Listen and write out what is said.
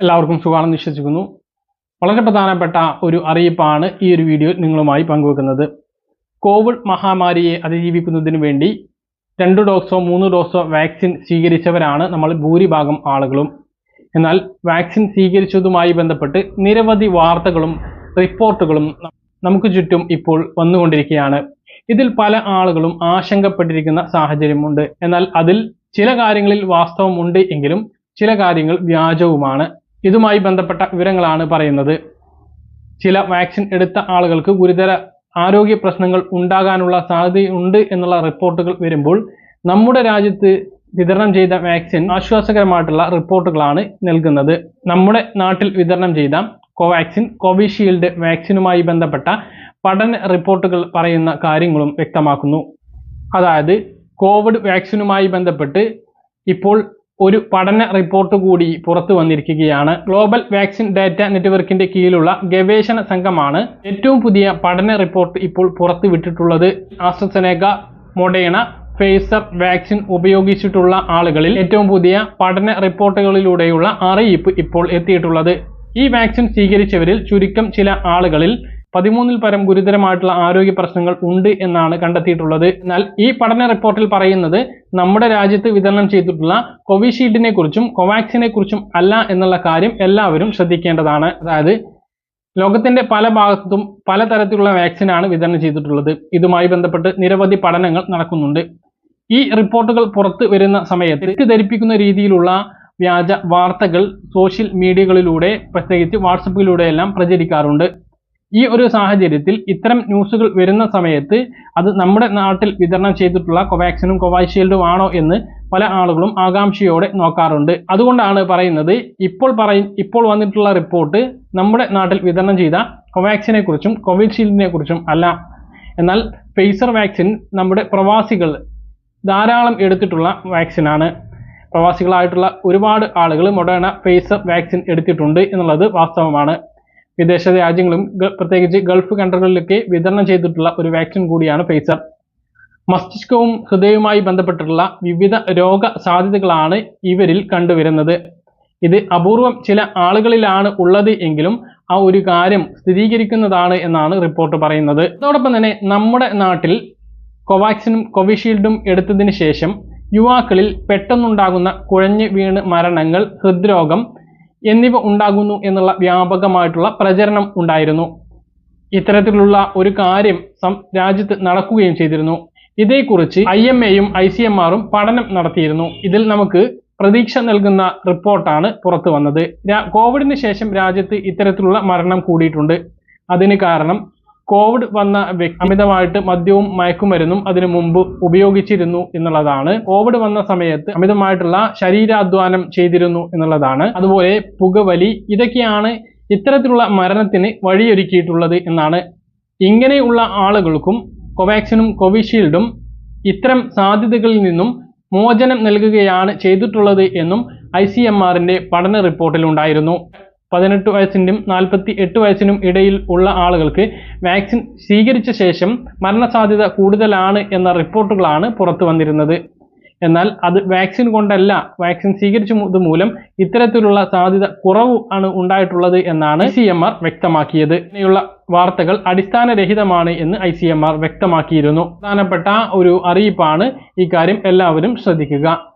എല്ലാവർക്കും സുഖമാണെന്ന് വിശ്വസിക്കുന്നു. വളരെ പ്രധാനപ്പെട്ട ഒരു അറിയിപ്പാണ് ഈ ഒരു വീഡിയോ നിങ്ങളുമായി പങ്കുവെക്കുന്നത്. കോവിഡ് മഹാമാരിയെ അതിജീവിക്കുന്നതിന് വേണ്ടി രണ്ട് ഡോസോ മൂന്ന് ഡോസോ വാക്സിൻ സ്വീകരിച്ചവരാണ് നമ്മൾ ഭൂരിഭാഗം ആളുകളും. എന്നാൽ വാക്സിൻ സ്വീകരിച്ചതുമായി ബന്ധപ്പെട്ട് നിരവധി വാർത്തകളും റിപ്പോർട്ടുകളും നമുക്ക് ചുറ്റും ഇപ്പോൾ വന്നുകൊണ്ടിരിക്കുകയാണ്. ഇതിൽ പല ആളുകളും ആശങ്കപ്പെട്ടിരിക്കുന്ന സാഹചര്യമുണ്ട്. എന്നാൽ അതിൽ ചില കാര്യങ്ങളിൽ വാസ്തവമുണ്ട് എങ്കിലും ചില കാര്യങ്ങൾ വ്യാജവുമാണ്. ഇതുമായി ബന്ധപ്പെട്ട വിവരങ്ങളാണ് പറയുന്നത്. ചില വാക്സിൻ എടുത്ത ആളുകൾക്ക് ഗുരുതര ആരോഗ്യ പ്രശ്നങ്ങൾ ഉണ്ടാകാനുള്ള സാധ്യതയുണ്ട് എന്നുള്ള റിപ്പോർട്ടുകൾ വരുമ്പോൾ നമ്മുടെ രാജ്യത്ത് വിതരണം ചെയ്ത വാക്സിൻ ആശ്വാസകരമായിട്ടുള്ള റിപ്പോർട്ടുകളാണ് നൽകുന്നത്. നമ്മുടെ നാട്ടിൽ വിതരണം ചെയ്ത കോവാക്സിൻ കോവിഷീൽഡ് വാക്സിനുമായി ബന്ധപ്പെട്ട പഠന റിപ്പോർട്ടുകൾ പറയുന്ന കാര്യങ്ങളും വ്യക്തമാക്കുന്നു. അതായത് കോവിഡ് വാക്സിനുമായി ബന്ധപ്പെട്ട് ഇപ്പോൾ ഒരു പഠന റിപ്പോർട്ട് കൂടി പുറത്തു വന്നിരിക്കുകയാണ്. ഗ്ലോബൽ വാക്സിൻ ഡാറ്റ നെറ്റ്വർക്കിന്റെ കീഴിലുള്ള ഗവേഷണ സംഘമാണ് ഏറ്റവും പുതിയ പഠന റിപ്പോർട്ട് ഇപ്പോൾ പുറത്തുവിട്ടിട്ടുള്ളത് വിട്ടിട്ടുള്ളത്. ആസ്ട്രസെനേക മൊഡേണ ഫേസർ വാക്സിൻ ഉപയോഗിച്ചിട്ടുള്ള ആളുകളിൽ ഏറ്റവും പുതിയ പഠന റിപ്പോർട്ടുകളിലൂടെയുള്ള അറിയിപ്പ് ഇപ്പോൾ എത്തിയിട്ടുള്ളത്. ഈ വാക്സിൻ സ്വീകരിച്ചവരിൽ ചുരുക്കം ചില ആളുകളിൽ പതിമൂന്നിൽ പരം ഗുരുതരമായിട്ടുള്ള ആരോഗ്യ പ്രശ്നങ്ങൾ ഉണ്ട് എന്നാണ് കണ്ടെത്തിയിട്ടുള്ളത്. എന്നാൽ ഈ പഠന റിപ്പോർട്ടിൽ പറയുന്നത് നമ്മുടെ രാജ്യത്ത് വിതരണം ചെയ്തിട്ടുള്ള കോവിഷീൽഡിനെ കുറിച്ചും കോവാക്സിനെ കുറിച്ചും അല്ല എന്നുള്ള കാര്യം എല്ലാവരും ശ്രദ്ധിക്കേണ്ടതാണ്. അതായത് ലോകത്തിന്റെ പല ഭാഗത്തും പലതരത്തിലുള്ള വാക്സിനാണ് വിതരണം ചെയ്തിട്ടുള്ളത്. ഇതുമായി ബന്ധപ്പെട്ട് നിരവധി പഠനങ്ങൾ നടക്കുന്നുണ്ട്. ഈ റിപ്പോർട്ടുകൾ പുറത്തു വരുന്ന സമയത്ത് തെറ്റിദ്ധരിപ്പിക്കുന്ന രീതിയിലുള്ള വ്യാജ വാർത്തകൾ സോഷ്യൽ മീഡിയകളിലൂടെ പ്രത്യേകിച്ച് വാട്സപ്പിലൂടെയെല്ലാം പ്രചരിക്കാറുണ്ട്. ഈ ഒരു സാഹചര്യത്തിൽ ഇത്തരം ന്യൂസുകൾ വരുന്ന സമയത്ത് അത് നമ്മുടെ നാട്ടിൽ വിതരണം ചെയ്തിട്ടുള്ള കോവാക്സിനും കോവാഷീൽഡും ആണോ എന്ന് പല ആളുകളും ആകാംക്ഷയോടെ നോക്കാറുണ്ട്. അതുകൊണ്ടാണ് പറയുന്നത് ഇപ്പോൾ പറയ ഇപ്പോൾ വന്നിട്ടുള്ള റിപ്പോർട്ട് നമ്മുടെ നാട്ടിൽ വിതരണം ചെയ്ത കോവാക്സിനെ കുറിച്ചും കോവിഷീൽഡിനെ കുറിച്ചും അല്ല. എന്നാൽ ഫേസർ വാക്സിൻ നമ്മുടെ പ്രവാസികൾ ധാരാളം എടുത്തിട്ടുള്ള വാക്സിനാണ്. പ്രവാസികളായിട്ടുള്ള ഒരുപാട് ആളുകൾ മൊഡേണ ഫേസർ വാക്സിൻ എടുത്തിട്ടുണ്ട് എന്നുള്ളത് വാസ്തവമാണ്. വിദേശ രാജ്യങ്ങളും പ്രത്യേകിച്ച് ഗൾഫ് കൺട്രികളിലൊക്കെ വിതരണം ചെയ്തിട്ടുള്ള ഒരു വാക്സിൻ കൂടിയാണ് ഫൈസർ മസ്തിഷ്കവും ഹൃദയവുമായി ബന്ധപ്പെട്ടിട്ടുള്ള വിവിധ രോഗ സാധ്യതകളാണ് ഇവരിൽ കണ്ടുവരുന്നത്. ഇത് അപൂർവം ചില ആളുകളിലാണ് ഉള്ളത് എങ്കിലും ആ ഒരു കാര്യം സ്ഥിരീകരിക്കുന്നതാണ് എന്നാണ് റിപ്പോർട്ട് പറയുന്നത്. അതോടൊപ്പം തന്നെ നമ്മുടെ നാട്ടിൽ കോവാക്സിനും കോവിഷീൽഡും എടുത്തതിന് ശേഷം യുവാക്കളിൽ പെട്ടെന്നുണ്ടാകുന്ന കുഴഞ്ഞു വീണ് മരണങ്ങൾ ഹൃദ്രോഗം എന്നിവ ഉണ്ടാകുന്നു എന്നുള്ള വ്യാപകമായിട്ടുള്ള പ്രചരണം ഉണ്ടായിരുന്നു. ഇത്തരത്തിലുള്ള ഒരു കാര്യം രാജ്യത്ത് നടക്കുകയും ചെയ്തിരുന്നു. ഇതേക്കുറിച്ച് ഐ എം എയും ഐ സി എം ആറും പഠനം നടത്തിയിരുന്നു. ഇതിൽ നമുക്ക് പ്രതീക്ഷ നൽകുന്ന റിപ്പോർട്ടാണ് പുറത്തു വന്നത് കോവിഡിന് ശേഷം രാജ്യത്ത് ഇത്തരത്തിലുള്ള മരണം കൂടിയിട്ടുണ്ട്. അതിന് കാരണം കോവിഡ് വന്ന വ്യക്തി അമിതമായിട്ട് മദ്യവും മയക്കുമരുന്നും അതിനു മുമ്പ് ഉപയോഗിച്ചിരുന്നു എന്നുള്ളതാണ്. കോവിഡ് വന്ന സമയത്ത് അമിതമായിട്ടുള്ള ശരീരാധ്വാനം ചെയ്തിരുന്നു എന്നുള്ളതാണ്. അതുപോലെ പുകവലി ഇതൊക്കെയാണ് ഇത്തരത്തിലുള്ള മരണത്തിന് വഴിയൊരുക്കിയിട്ടുള്ളത് എന്നാണ്. ഇങ്ങനെയുള്ള ആളുകൾക്കും കോവാക്സിനും കോവിഷീൽഡും ഇത്തരം സാധ്യതകളിൽ നിന്നും മോചനം നൽകുകയാണ് ചെയ്തിട്ടുള്ളത് എന്നും ഐ സി എം ആറിന്റെ പഠന റിപ്പോർട്ടിൽ ഉണ്ടായിരുന്നു. പതിനെട്ട് വയസ്സിനും നാൽപ്പത്തി എട്ട് വയസ്സിനും ഇടയിൽ ഉള്ള ആളുകൾക്ക് വാക്സിൻ സ്വീകരിച്ച ശേഷം മരണസാധ്യത കൂടുതലാണ് എന്ന റിപ്പോർട്ടുകളാണ് പുറത്തു വന്നിരുന്നത്. എന്നാൽ അത് വാക്സിൻ കൊണ്ടല്ല വാക്സിൻ സ്വീകരിച്ചത് മൂലം ഇത്തരത്തിലുള്ള സാധ്യത കുറവ് ആണ് ഉണ്ടായിട്ടുള്ളത് എന്നാണ് സി എം ആർ വ്യക്തമാക്കിയത്. ഇങ്ങനെയുള്ള വാർത്തകൾ അടിസ്ഥാനരഹിതമാണ് എന്ന് ഐ സി എം ആർ വ്യക്തമാക്കിയിരുന്നു. പ്രധാനപ്പെട്ട ഒരു അറിയിപ്പാണ് ഈ കാര്യം എല്ലാവരും ശ്രദ്ധിക്കുക.